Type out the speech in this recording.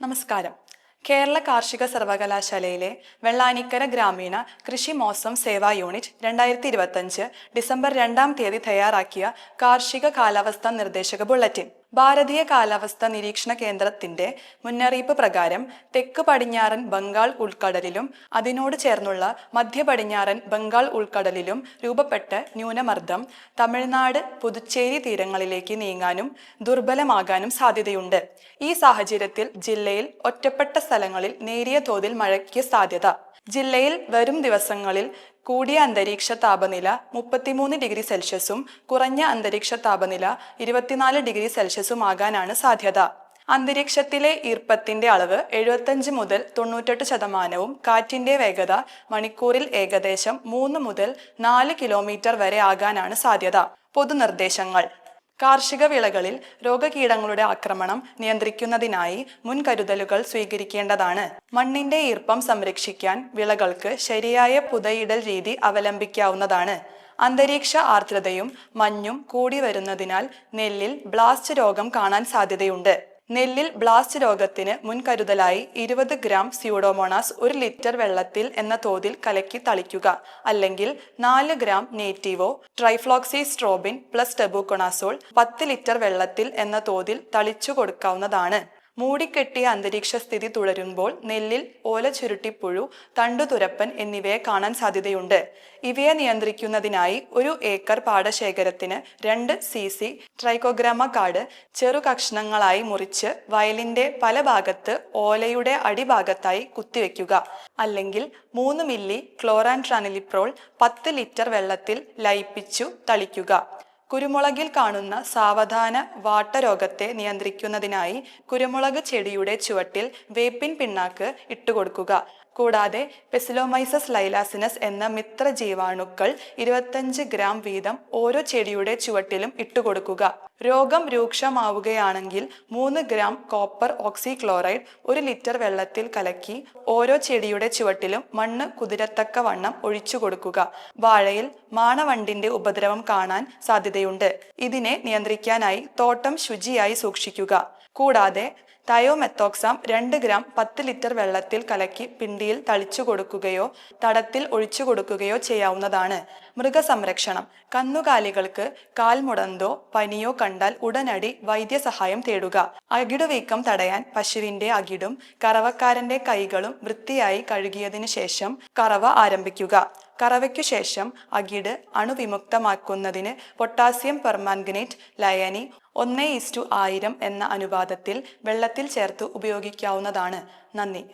നമസ്കാരം. കേരള കാർഷിക സർവകലാശാലയിലെ വെള്ളാനിക്കര ഗ്രാമീണ കൃഷി മോസം സേവാ യൂണിറ്റ് രണ്ടായിരത്തി ഇരുപത്തഞ്ച് ഡിസംബർ രണ്ടാം തീയതി തയ്യാറാക്കിയ കാർഷിക കാലാവസ്ഥാ നിർദ്ദേശക ബുള്ളറ്റിൻ. ഭാരതീയ കാലാവസ്ഥാ നിരീക്ഷണ കേന്ദ്രത്തിന്റെ മുന്നറിയിപ്പ് പ്രകാരം തെക്ക് പടിഞ്ഞാറൻ ബംഗാൾ ഉൾക്കടലിലും അതിനോട് ചേർന്നുള്ള മധ്യ പടിഞ്ഞാറൻ ബംഗാൾ ഉൾക്കടലിലും രൂപപ്പെട്ട ന്യൂനമർദ്ദം തമിഴ്നാട് പുതുച്ചേരി തീരങ്ങളിലേക്ക് നീങ്ങാനും ദുർബലമാകാനും സാധ്യതയുണ്ട്. ഈ സാഹചര്യത്തിൽ ജില്ലയിൽ ഒറ്റപ്പെട്ട സ്ഥലങ്ങളിൽ നേരിയ തോതിൽ മഴയ്ക്ക് സാധ്യത. ജില്ലയിൽ വരും ദിവസങ്ങളിൽ കൂടിയ അന്തരീക്ഷ താപനില മുപ്പത്തിമൂന്ന് ഡിഗ്രി സെൽഷ്യസും കുറഞ്ഞ അന്തരീക്ഷ താപനില ഇരുപത്തിനാല് ഡിഗ്രി സെൽഷ്യസും ആകാനാണ് സാധ്യത. അന്തരീക്ഷത്തിലെ ഈർപ്പത്തിന്റെ അളവ് എഴുപത്തഞ്ച് മുതൽ തൊണ്ണൂറ്റെട്ട് ശതമാനവും കാറ്റിന്റെ വേഗത മണിക്കൂറിൽ ഏകദേശം മൂന്ന് മുതൽ നാല് കിലോമീറ്റർ വരെ ആകാനാണ് സാധ്യത. പൊതുനിർദ്ദേശങ്ങൾ. കാർഷിക വിളകളിൽ രോഗകീടങ്ങളുടെ ആക്രമണം നിയന്ത്രിക്കുന്നതിനായി മുൻകരുതലുകൾ സ്വീകരിക്കേണ്ടതാണ്. മണ്ണിന്റെ ഈർപ്പം സംരക്ഷിക്കാൻ വിളകൾക്ക് ശരിയായ പുതയിടൽ രീതി അവലംബിക്കാവുന്നതാണ്. അന്തരീക്ഷ ആർദ്രതയും മഞ്ഞും കൂടി വരുന്നതിനാൽ നെല്ലിൽ ബ്ലാസ്റ്റ് രോഗം കാണാൻ സാധ്യതയുണ്ട്. നെല്ലിൽ ബ്ലാസ്റ്റ് രോഗത്തിന് മുൻകരുതലായി ഇരുപത് ഗ്രാം സ്യൂഡോമോണാസ് ഒരു ലിറ്റർ വെള്ളത്തിൽ എന്ന തോതിൽ കലക്കി തളിക്കുക. അല്ലെങ്കിൽ നാല് ഗ്രാം നേറ്റീവോ ട്രൈഫ്ലോക്സി സ്ട്രോബിൻ പ്ലസ് ടെബുക്കൊണാസോൾ പത്ത് ലിറ്റർ വെള്ളത്തിൽ എന്ന തോതിൽ തളിച്ചു കൊടുക്കാവുന്നതാണ്. മൂടിക്കെട്ടിയ അന്തരീക്ഷ സ്ഥിതി തുടരുമ്പോൾ നെല്ലിൽ ഓല ചുരുട്ടിപ്പുഴു തണ്ടുതുരപ്പൻ എന്നിവയെ കാണാൻ സാധ്യതയുണ്ട്. ഇവയെ നിയന്ത്രിക്കുന്നതിനായി ഒരു ഏക്കർ പാടശേഖരത്തിന് രണ്ട് സി സി ട്രൈക്കോഗ്രാമ കാർഡ് ചെറു കഷ്ണങ്ങളായി മുറിച്ച് വയലിന്റെ പല ഭാഗത്ത് ഓലയുടെ അടിഭാഗത്തായി കുത്തിവെക്കുക. അല്ലെങ്കിൽ മൂന്ന് മില്ലി ക്ലോറാൻട്രാനിലിപ്രോൾ പത്ത് ലിറ്റർ വെള്ളത്തിൽ ലയിപ്പിച്ചു തളിക്കുക. കുരുമുളകിൽ കാണുന്ന സാവധാന വാട്ടരോഗത്തെ നിയന്ത്രിക്കുന്നതിനായി കുരുമുളക് ചെടിയുടെ ചുവട്ടിൽ വേപ്പിൻ പിണ്ണാക്ക് ഇട്ടുകൊടുക്കുക. കൂടാതെ പെസിലോമൈസസ് ലൈലാസിനസ് എന്ന മിത്ര ജീവാണുക്കൾ ഇരുപത്തഞ്ച് ഗ്രാം വീതം ഓരോ ചെടിയുടെ ചുവട്ടിലും ഇട്ടുകൊടുക്കുക. രോഗം രൂക്ഷമാവുകയാണെങ്കിൽ മൂന്ന് ഗ്രാം കോപ്പർ ഓക്സിക്ലോറൈഡ് ഒരു ലിറ്റർ വെള്ളത്തിൽ കലക്കി ഓരോ ചെടിയുടെ ചുവട്ടിലും മണ്ണ് കുതിരത്തക്ക വണ്ണം ഒഴിച്ചു കൊടുക്കുക വാഴയിൽ മാണവണ്ടിന്റെ ഉപദ്രവം കാണാൻ സാധ്യതയുണ്ട്. ഇതിനെ നിയന്ത്രിക്കാനായി തോട്ടം ശുചിയായി സൂക്ഷിക്കുക. കൂടാതെ തയോമെത്തോക്സാം രണ്ട് ഗ്രാം പത്ത് ലിറ്റർ വെള്ളത്തിൽ കലക്കി പിണ്ടിയിൽ തളിച്ചു കൊടുക്കുകയോ തടത്തിൽ ഒഴിച്ചു കൊടുക്കുകയോ ചെയ്യാവുന്നതാണ്. മൃഗസംരക്ഷണം. കന്നുകാലികൾക്ക് കാൽമുടന്തോ പനിയോ കണ്ടാൽ ഉടനടി വൈദ്യസഹായം തേടുക. അകിടുവീക്കം തടയാൻ പശുവിന്റെ അകിടും കറവക്കാരന്റെ കൈകളും വൃത്തിയായി കഴുകിയതിനു ശേഷം കറവ ആരംഭിക്കുക. കറവയ്ക്കു ശേഷം അകിട് അണുവിമുക്തമാക്കുന്നതിന് പൊട്ടാസ്യം പെർമാൻഗനേറ്റ് ലയനി ഒന്ന് ഇസ്റ്റു ആയിരം എന്ന അനുപാതത്തിൽ വെള്ളത്തിൽ ചേർത്ത് ഉപയോഗിക്കാവുന്നതാണ്. നന്ദി.